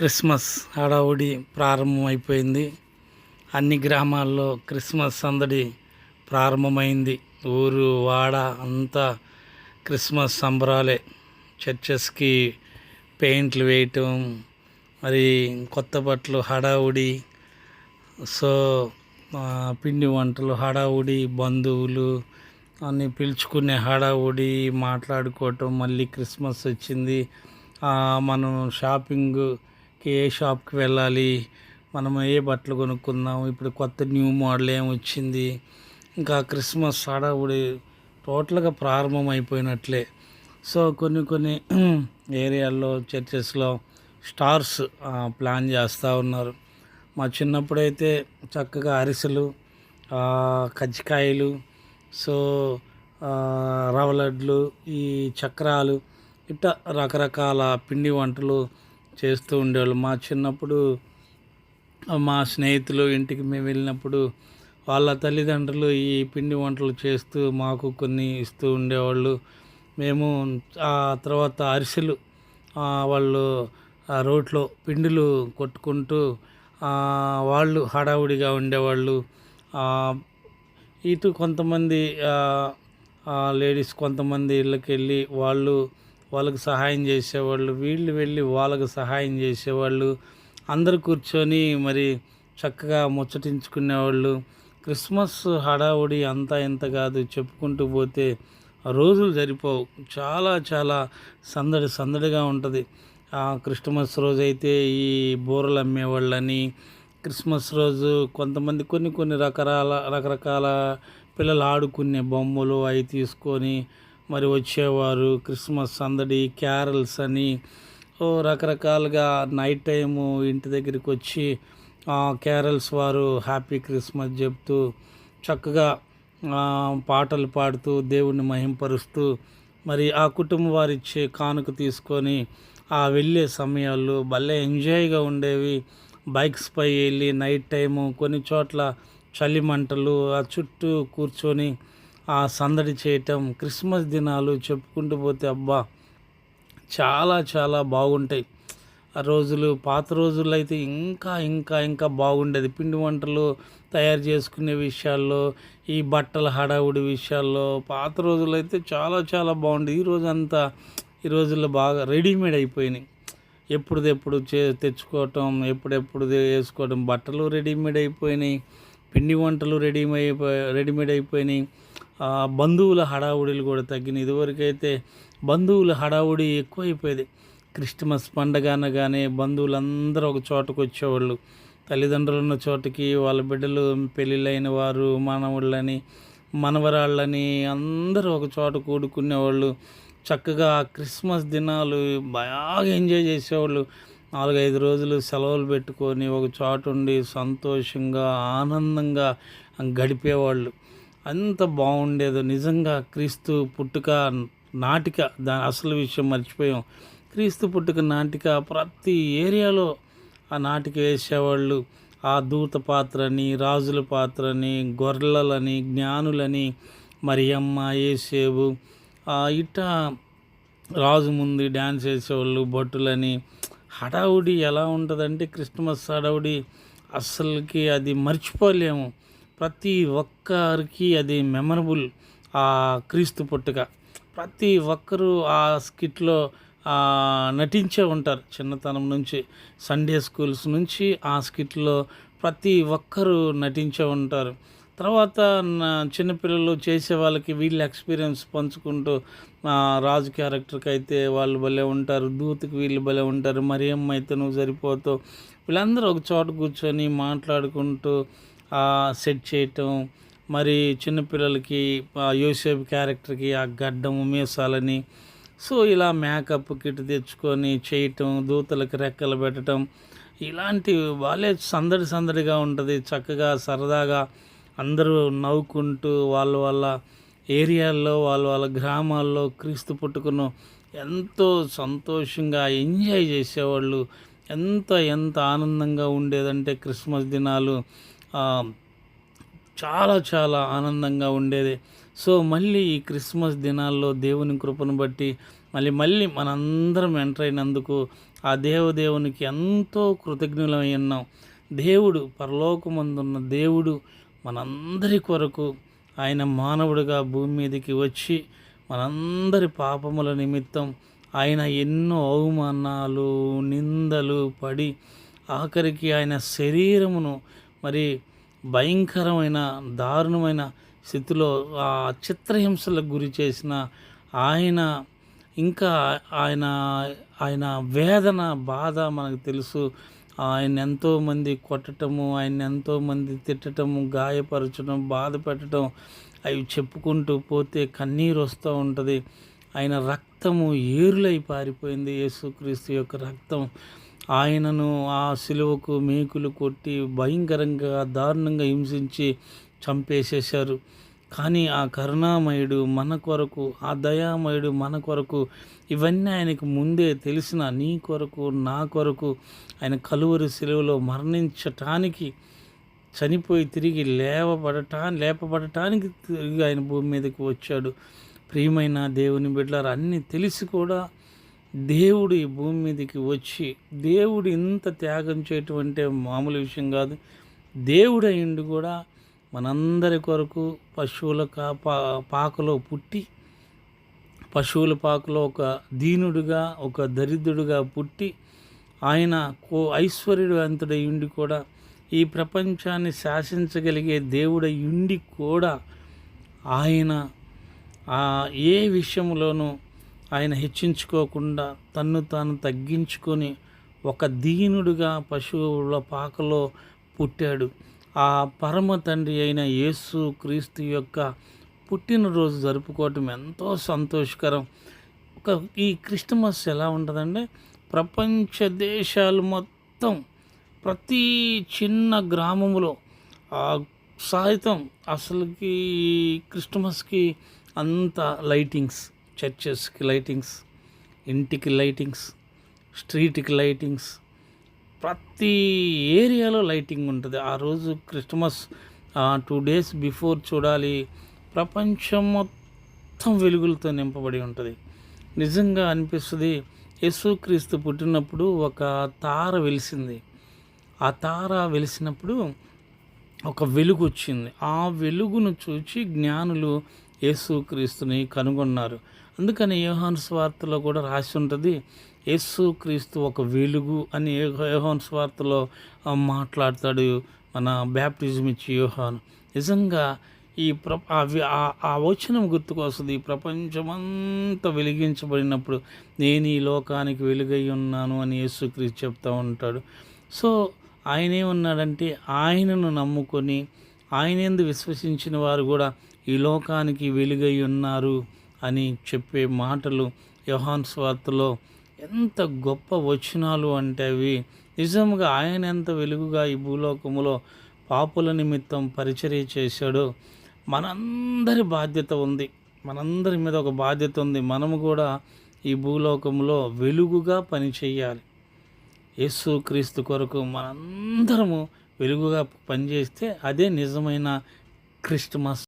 Christmas హడావుడి ప్రారంభమైపోయింది. అన్ని గ్రామాల్లో క్రిస్మస్ సందడి ప్రారంభమైంది. ఊరు వాడ అంతా క్రిస్మస్ సంబరాలే. చర్చెస్కి పెయింట్లు వేయటం మరి కొత్త బట్టలు హడావుడి సో పిండి వంటలు హడావుడి బంధువులు అన్ని పిలుచుకునే హడావుడి మాట్లాడుకోవటం మళ్ళీ క్రిస్మస్ వచ్చింది. మనం షాపింగ్ ఏ షాప్కి వెళ్ళాలి? మనం ఏ బట్టలు కొనుక్కుందాం? ఇప్పుడు కొత్త న్యూ మోడల్ ఏం వచ్చింది? ఇంకా క్రిస్మస్ హడావుడి టోటల్గా ప్రారంభం అయిపోయినట్లే. సో కొన్ని కొన్ని ఏరియాల్లో చర్చెస్లో స్టార్స్ ప్లాన్ చేస్తూ ఉన్నారు. మా చిన్నప్పుడైతే చక్కగా అరిసెలు కజ్జికాయలు సో రవలడ్లు రవ్వ లడ్లు ఈ చక్రాలు ఇట్లా రకరకాల పిండి వంటలు చేస్తూ ఉండేవాళ్ళు. మా చిన్నప్పుడు మా స్నేహితులు ఇంటికి మేము వెళ్ళినప్పుడు వాళ్ళ తల్లిదండ్రులు ఈ పిండి వంటలు చేస్తూ మాకు కొన్ని ఇస్తూ ఉండేవాళ్ళు. మేము ఆ తర్వాత అరిసెలు వాళ్ళు ఆ పిండిలు కొట్టుకుంటూ వాళ్ళు హడావుడిగా ఉండేవాళ్ళు. ఇటు కొంతమంది లేడీస్ కొంతమంది ఇళ్ళకి వెళ్ళి వాళ్ళు వాళ్ళకి సహాయం చేసేవాళ్ళు వీళ్ళు వెళ్ళి వాళ్ళకి సహాయం చేసేవాళ్ళు అందరు కూర్చొని మరి చక్కగా ముచ్చటించుకునేవాళ్ళు. క్రిస్మస్ హడావుడి అంతా ఇంత కాదు చెప్పుకుంటూ పోతే రోజులు సరిపోవు. చాలా చాలా సందడి సందడిగా ఉంటుంది. క్రిస్మస్ రోజు అయితే ఈ బూరలు అమ్మేవాళ్ళని క్రిస్మస్ రోజు కొంతమంది కొన్ని కొన్ని రకరాల రకరకాల పిల్లలు ఆడుకునే బొమ్మలు అవి తీసుకొని మరి వచ్చేవారు క్రిస్మస్ సందడి క్యారల్స్ అని. ఓ రకరకాలుగా నైట్ టైము ఇంటి దగ్గరికి వచ్చి ఆ క్యారల్స్ వారు హ్యాపీ క్రిస్మస్ చెప్తూ చక్కగా పాటలు పాడుతూ దేవుణ్ణి మహింపరుస్తూ మరి ఆ కుటుంబం వారిచ్చే కానుక తీసుకొని ఆ వెళ్ళే సమయాల్లో భలే ఎంజాయ్గా ఉండేవి. బైక్స్ పై వెళ్ళి నైట్ టైము కొన్ని చోట్ల చలి మంటలు ఆ చుట్టూ కూర్చొని ఆ సందడి చేయటం క్రిస్మస్ దినాలు చెప్పుకుంటూ పోతే అబ్బా చాలా చాలా బాగుంటాయి. ఆ రోజులు పాత రోజుల్లో అయితే ఇంకా ఇంకా ఇంకా బాగుండేది. పిండి వంటలు తయారు చేసుకునే విషయాల్లో ఈ బట్టల హడావుడి విషయాల్లో పాత రోజుల్లో అయితే చాలా చాలా బాగుండేది. ఈ రోజు అంతా ఈ రోజుల్లో బాగా రెడీమేడ్ అయిపోయినాయి. ఎప్పుడుదెప్పుడు చే తెచ్చుకోవటం ఎప్పుడెప్పుడు వేసుకోవడం బట్టలు రెడీమేడ్ అయిపోయినాయి. పిండి వంటలు రెడీమై రెడీమేడ్ అయిపోయినాయి. బంధువుల హడావుడిలు కూడా తగ్గినాయి. ఇదివరకైతే బంధువుల హడావుడి ఎక్కువైపోయేది. క్రిస్మస్ పండగ అనగానే బంధువులందరూ ఒక చోటకు వచ్చేవాళ్ళు. తల్లిదండ్రులు ఉన్న చోటకి వాళ్ళ బిడ్డలు పెళ్ళిళ్ళైన వారు మానవుళ్ళని మనవరాళ్ళని అందరూ ఒక చోట కూడుకునేవాళ్ళు. చక్కగా క్రిస్మస్ దినాలు బాగా ఎంజాయ్ చేసేవాళ్ళు. నాలుగైదు రోజులు సెలవులు పెట్టుకొని ఒక చోట ఉండి సంతోషంగా ఆనందంగా గడిపేవాళ్ళు. అంత బాగుండేదో. నిజంగా క్రీస్తు పుట్టుక నాటిక దాని అసలు విషయం మర్చిపోయాం. క్రీస్తు పుట్టుక నాటిక ప్రతి ఏరియాలో ఆ నాటిక వేసేవాళ్ళు. ఆ దూత పాత్రని రాజుల పాత్రని గొర్రెలని జ్ఞానులని మరియమ్మ ఏసేవు ఆ రాజు ముందు డ్యాన్స్ వేసేవాళ్ళు భట్టులని హడావుడి ఎలా ఉంటుందంటే క్రిస్మస్ హడావుడి అస్సలకి అది మర్చిపోలేము. ప్రతి ఒక్కరికి అది మెమరబుల్ ఆ క్రీస్తు పుట్టుక. ప్రతి ఒక్కరూ ఆ స్కిట్లో నటించే ఉంటారు. చిన్నతనం నుంచి సండే స్కూల్స్ నుంచి ఆ స్కిట్లో ప్రతి ఒక్కరూ నటించే ఉంటారు. తర్వాత చిన్నపిల్లలు చేసే వాళ్ళకి వీళ్ళ ఎక్స్పీరియన్స్ పంచుకుంటూ రాజు క్యారెక్టర్కి అయితే వాళ్ళు భలే ఉంటారు. దూతకి వీళ్ళు భలే ఉంటారు. మరియమ్మ అయితే నువ్వు సరిపోతావు వీళ్ళందరూ ఒక చోట కూర్చొని మాట్లాడుకుంటూ సెట్ చేయటం మరి చిన్నపిల్లలకి యూసేఫ్ క్యారెక్టర్కి ఆ గడ్డం మీసాలని సో ఇలా మేకప్ కిట్ తెచ్చుకొని చేయటం దూతలకు రెక్కలు పెట్టడం ఇలాంటి వాళ్ళే సందడి సందడిగా ఉంటుంది. చక్కగా సరదాగా అందరూ నవ్వుకుంటూ వాళ్ళ వాళ్ళ ఏరియాల్లో వాళ్ళ వాళ్ళ గ్రామాల్లో క్రీస్తు పుట్టుకును ఎంతో సంతోషంగా ఎంజాయ్ చేసేవాళ్ళు. ఎంత ఎంత ఆనందంగా ఉండేదంటే క్రిస్మస్ దినాలు. చాలా చాలా ఆనందంగా ఉండేది. సో మళ్ళీ ఈ క్రిస్మస్ దినాల్లో దేవుని కృపను బట్టి మళ్ళీ మళ్ళీ మనందరం ఎంటర్ అయినందుకు ఆ దేవదేవునికి ఎంతో కృతజ్ఞులమై ఉన్నాం. దేవుడు పరలోకమందున్న దేవుడు మనందరి కొరకు ఆయన మానవుడిగా భూమి మీదకి వచ్చి మనందరి పాపముల నిమిత్తం ఆయన ఎన్నో అవమానాలు నిందలు పడి ఆఖరికి ఆయన శరీరమును మరి భయంకరమైన దారుణమైన స్థితిలో ఆ చిత్రహింసలకు గురి చేసిన ఆయన ఇంకా ఆయన ఆయన వేదన బాధ మనకు తెలుసు. ఆయన ఎంతోమంది కొట్టటము ఆయన ఎంతోమంది తిట్టటము గాయపరచడం బాధ పెట్టడం అవి చెప్పుకుంటూ పోతే కన్నీరు వస్తూ ఉంటుంది. ఆయన రక్తము ఏరులై పారిపోయింది. యేసుక్రీస్తు యొక్క రక్తం ఆయనను ఆ సిలువకు మేకులు కొట్టి భయంకరంగా దారుణంగా హింసించి చంపేసేశారు. కానీ ఆ కరుణామయుడు మన కొరకు ఆ దయామయుడు మన కొరకు ఇవన్నీ ఆయనకు ముందే తెలిసిన నీ కొరకు నా కొరకు ఆయన కలువరి సెలవులో మరణించటానికి చనిపోయి తిరిగి లేవబడటా లేపబడటానికి తిరిగి ఆయన భూమి మీదకి వచ్చాడు. ప్రియమైన దేవుని బిడ్డలారు అన్నీ తెలిసి కూడా దేవుడు ఈ భూమి మీదకి వచ్చి దేవుడు ఇంత త్యాగం చేయటం అంటే మామూలు విషయం కాదు. దేవుడు అయిండు కూడా మనందరి కొరకు పశువుల పా పాకలో పుట్టి పశువుల పాకలో ఒక దీనుడుగా ఒక దరిద్రుడుగా పుట్టి ఆయన కో ఐశ్వర్యుడు ఉండి కూడా ఈ ప్రపంచాన్ని శాసించగలిగే దేవుడై ఉండి కూడా ఆయన ఏ విషయంలోనూ ఆయన హెచ్చించుకోకుండా తన్ను తాను తగ్గించుకొని ఒక దీనుడుగా పశువుల పాకలో పుట్టాడు. ఆ పరమ తండ్రి అయిన యేసు క్రీస్తు యొక్క పుట్టినరోజు జరుపుకోవటం ఎంతో సంతోషకరం. ఒక ఈ క్రిస్టమస్ ఎలా ఉంటుందంటే ప్రపంచ దేశాలు మొత్తం ప్రతి చిన్న గ్రామంలో సాహితం అసలుకి క్రిస్టమస్కి అంత లైటింగ్స్. చర్చెస్కి లైటింగ్స్ ఇంటికి లైటింగ్స్ స్ట్రీట్కి లైటింగ్స్ ప్రతి ఏరియాలో లైటింగ్ ఉంటుంది. ఆ రోజు క్రిస్టమస్ టూ డేస్ బిఫోర్ చూడాలి. ప్రపంచం మొత్తం వెలుగులతో నింపబడి ఉంటుంది. నిజంగా అనిపిస్తుంది యేసుక్రీస్తు పుట్టినప్పుడు ఒక తార వెలిసింది. ఆ తార వెలిసినప్పుడు ఒక వెలుగు వచ్చింది. ఆ వెలుగును చూచి జ్ఞానులు యేసుక్రీస్తుని కనుగొన్నారు. అందుకని యోహాన్ స్వార్థలో కూడా రాసి ఉంటుంది యేసు క్రీస్తు ఒక వెలుగు అని యోహాన్ స్వార్థలో మాట్లాడతాడు మన బ్యాప్టిజం ఇచ్చి యోహాన్. నిజంగా ఈ ప్ర ఆ వచనం గుర్తుకొస్తుంది ఈ ప్రపంచమంతా వెలిగించబడినప్పుడు నేను ఈ లోకానికి వెలుగై ఉన్నాను అని యేసుక్రీస్తు చెప్తూ ఉంటాడు. సో ఆయన ఏమన్నాడంటే ఆయనను నమ్ముకొని ఆయన ఎందు విశ్వసించిన వారు కూడా ఈ లోకానికి వెలుగై ఉన్నారు. అని చెప్పే మాటలు యోహాన్ స్వార్తలో ఎంత గొప్ప వచనాలు అంటే అవి. నిజంగా ఆయన ఎంత వెలుగుగా ఈ భూలోకములో పాపుల నిమిత్తం పరిచర్య చేశాడో మనందరి బాధ్యత ఉంది. మనందరి మీద ఒక బాధ్యత ఉంది. మనము కూడా ఈ భూలోకంలో వెలుగుగా పనిచేయాలి. యేసు క్రీస్తు కొరకు మనందరము వెలుగుగా పనిచేస్తే అదే నిజమైన క్రిస్టమస్